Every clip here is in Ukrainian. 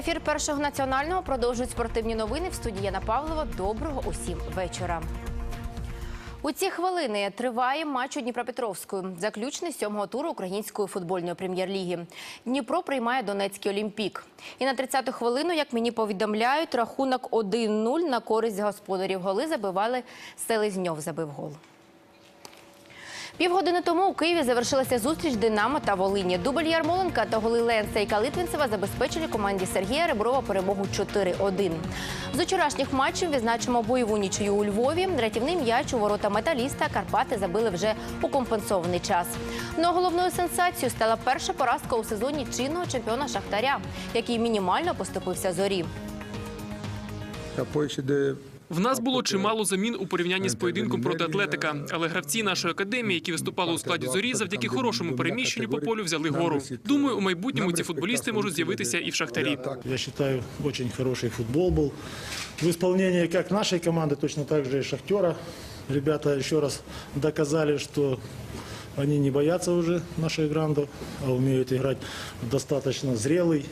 Ефір першого національного продовжують спортивні новини в студії Яна Павлова. Доброго усім вечора. У ці хвилини триває матч у Дніпропетровську. Заключний сьомого туру української футбольної прем'єр-ліги. Дніпро приймає Донецький Олімпік. І на 30-ту хвилину, як мені повідомляють, рахунок 1-0 на користь господарів. Голи забивали Селезньов забив гол. Півгодини тому у Києві завершилася зустріч Динамо та Волині. Дубль Ярмоленка та голи Ленса і Калитвинцева забезпечили команді Сергія Реброва перемогу 4-1. З учорашніх матчів відзначимо бойову нічию у Львові. Рятівний м'яч у ворота металіста Карпати забили вже у компенсований час. Ну а головною сенсацією стала перша поразка у сезоні чинного чемпіона Шахтаря, який мінімально поступився зорі. А poi ci deve В нас було чимало замін у порівнянні з поєдинком проти Атлетика, але гравці нашої академії, які виступали у складі зорі, завдяки хорошому переміщенню по полю взяли гору. Думаю, у майбутньому ці футболісти можуть з'явитися і в шахтарі. Я считаю, очень хороший футбол был. В исполнении как нашей команды, точно так же и Шахтера. Ребята еще раз доказали, что они не боятся уже наших грандов, а умеют играть в достаточно зрелый,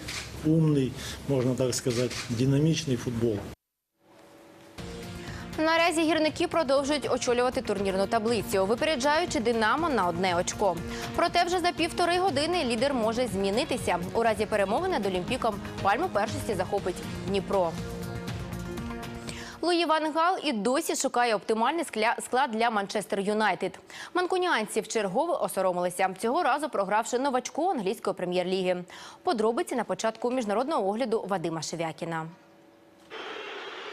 умный, можно так сказать, динамичный футбол. Наразі гірники продовжують очолювати турнірну таблицю, випереджаючи Динамо на одне очко. Проте вже за півтори години лідер може змінитися. У разі перемоги над Олімпіком пальму першості захопить Дніпро. Луї Ван Гал і досі шукає оптимальний склад для Манчестер Юнайтед. Манкуніанці вчергове осоромилися, цього разу програвши новачку англійської прем'єр-ліги. Подробиці на початку міжнародного огляду Вадима Шевякіна.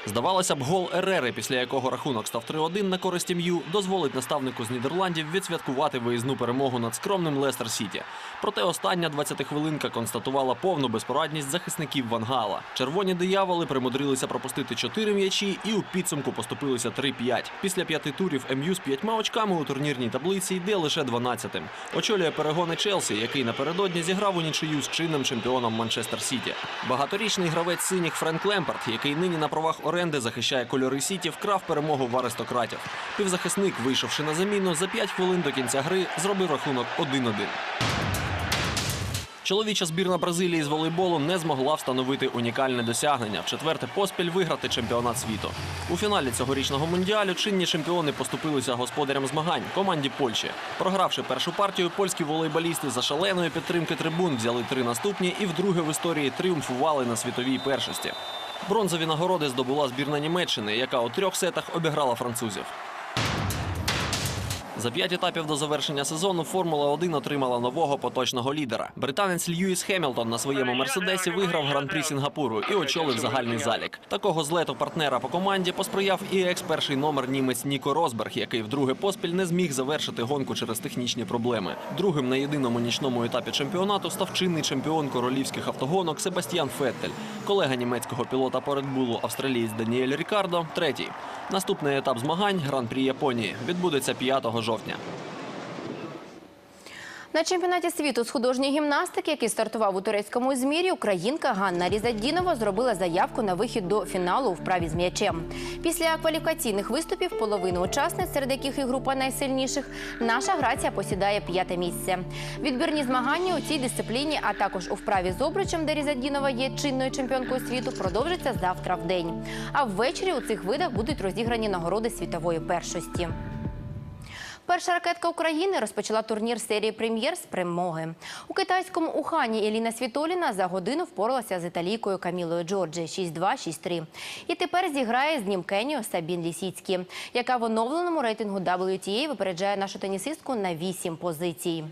Здавалося б, гол Ерери, після якого рахунок став 3-1 на користь МЮ, дозволить наставнику з Нідерландів відсвяткувати виїзну перемогу над скромним Лестер Сіті. Проте остання 20-хвилинка констатувала повну безпорадність захисників Вангала. Червоні дияволи примудрилися пропустити 4 м'ячі і у підсумку поступилися 3-5. Після п'яти турів МЮ з п'ятьма очками у турнірній таблиці йде лише 12-тим. Очолює перегони Челсі, який напередодні зіграв у нічию з чинним чемпіоном Манчестер Сіті. Багаторічний гравець синіх Френк Лемпард, який нині на правах оренди захищає кольори Сіті, вкрав перемогу в аристократів. Півзахисник, вийшовши на заміну, за 5 хвилин до кінця гри зробив рахунок 1-1. Чоловіча збірна Бразилії з волейболу не змогла встановити унікальне досягнення четверте поспіль виграти чемпіонат світу. У фіналі цьогорічного мундіалю чинні чемпіони поступилися господарям змагань команді Польщі. Програвши першу партію, польські волейболісти за шаленої підтримки трибун взяли три наступні і вдруге в історії тріумфували на світовій першості. Бронзові нагороди здобула збірна Німеччини, яка у трьох сетах обіграла французів. За п'ять етапів до завершення сезону Формула 1 отримала нового поточного лідера. Британець Льюіс Хемілтон на своєму мерседесі виграв гран-прі Сінгапуру і очолив загальний залік. Такого злету партнера по команді посприяв і екс-перший номер німець Ніко Росберг, який вдруге поспіль не зміг завершити гонку через технічні проблеми. Другим на єдиному нічному етапі чемпіонату став чинний чемпіон королівських автогонок Себастьян Феттель. Колега німецького пілота по Bull, австралієць Даніель Рікардо, третій. Наступний етап змагань гран-прі Японії відбудеться 5 жовтня. На чемпіонаті світу з художньої гімнастики, який стартував у турецькому змірі, українка Ганна Різадінова зробила заявку на вихід до фіналу у вправі з м'ячем. Після кваліфікаційних виступів половину учасниць, серед яких і група найсильніших, наша грація посідає п'яте місце. Відбірні змагання у цій дисципліні, а також у вправі з обручем, де Різадінова є чинною чемпіонкою світу, продовжаться завтра в день. А ввечері у цих видах будуть розіграні нагороди світової першості. Перша ракетка України розпочала турнір серії прем'єр з перемоги. У китайському Ухані Еліна Світоліна за годину впоралася з італійкою Камілою Джорджі 6-2, 6-3. І тепер зіграє з німкенію Сабін Лісіцькі, яка в оновленому рейтингу WTA випереджає нашу тенісистку на 8 позицій.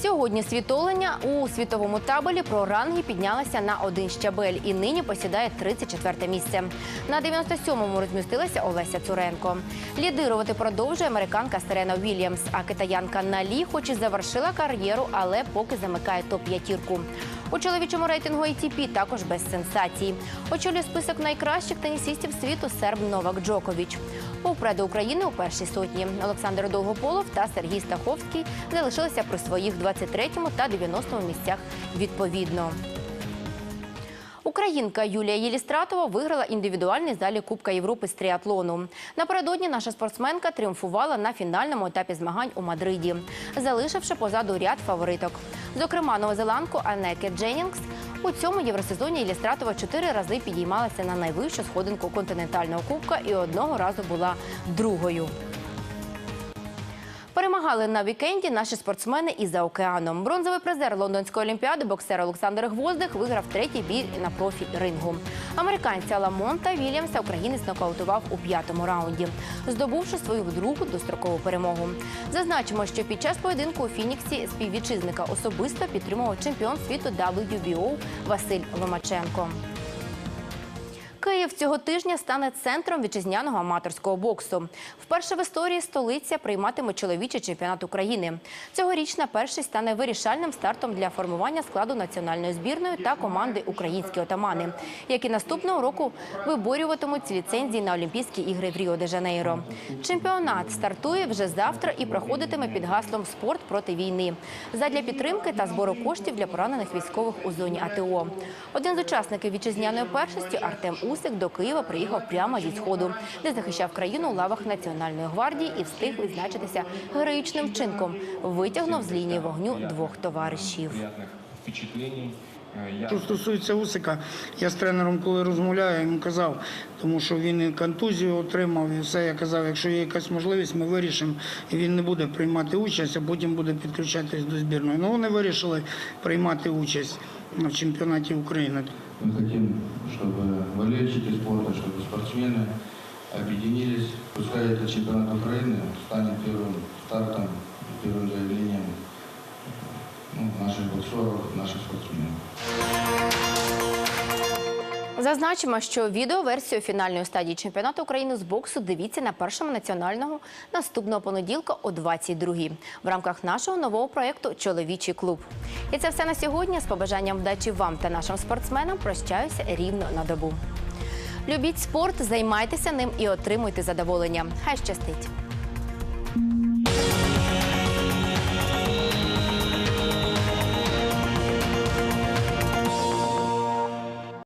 Сьогодні світолення у світовому табелі про ранги піднялася на один щабель і нині посідає 34 місце. На 97-му розмістилася Олеся Цуренко. Лідирувати продовжує американка Серена Вільямс, а китаянка Налі хоч і завершила кар'єру, але поки замикає топ-п'ятірку. У чоловічому рейтингу ATP також без сенсацій. Очолює список найкращих тенісистів світу серб Новак Джокович. Попреду України у першій сотні Олександр Довгополов та Сергій Стаховський залишилися при своїх 23 та 90 місцях відповідно. Українка Юлія Єлістратова виграла індивідуальний залі Кубка Європи з тріатлону. Напередодні наша спортсменка тріумфувала на фінальному етапі змагань у Мадриді, залишивши позаду ряд фавориток. Зокрема, новозеландку Анеке Дженнінгс. У цьому євросезоні Єлістратова чотири рази підіймалася на найвищу сходинку континентального кубка і одного разу була другою. Перемагали на вікенді наші спортсмени із за океаном. Бронзовий призер лондонської олімпіади боксер Олександр Гвоздик виграв третій бій на профі рингу. Американця Ламонта Вільямса українець нокаутував у п'ятому раунді, здобувши свою другу дострокову перемогу. Зазначимо, що під час поєдинку у Фініксі співвітчизника особисто підтримував чемпіон світу WBO Василь Ломаченко. Київ цього тижня стане центром вітчизняного аматорського боксу. Вперше в історії столиця прийматиме чоловічий чемпіонат України. Цьогорічна першість стане вирішальним стартом для формування складу національної збірної та команди Українські отамани, які наступного року виборюватимуть ліцензії на Олімпійські ігри в Ріо де Жанейро. Чемпіонат стартує вже завтра і проходитиме під гаслом Спорт проти війни задля підтримки та збору коштів для поранених військових у зоні АТО. Один з учасників вітчизняної першості Артем Усик до Києва приїхав прямо зі сходу, де захищав країну у лавах Національної гвардії і встиг відзначитися героїчним вчинком. Витягнув з лінії вогню двох товаришів. Що стосується Усика, я з тренером, коли розмовляю, я йому казав, тому що він і контузію отримав, і все. Я казав, якщо є якась можливість, ми вирішимо, і він не буде приймати участь, а потім буде підключатись до збірної. Ну вони вирішили приймати участь в чемпіонаті України. Мы хотим, чтобы болельщики спорта, чтобы спортсмены объединились. Пускай этот чемпионат Украины станет первым стартом, первым заявлением ну, наших боксеров, наших спортсменов. Зазначимо, що відеоверсію фінальної стадії чемпіонату України з боксу дивіться на першому національного наступного понеділка о 22-й в рамках нашого нового проєкту Чоловічий клуб. І це все на сьогодні. З побажанням вдачі вам та нашим спортсменам прощаюся рівно на добу. Любіть спорт, займайтеся ним і отримуйте задоволення. Хай щастить!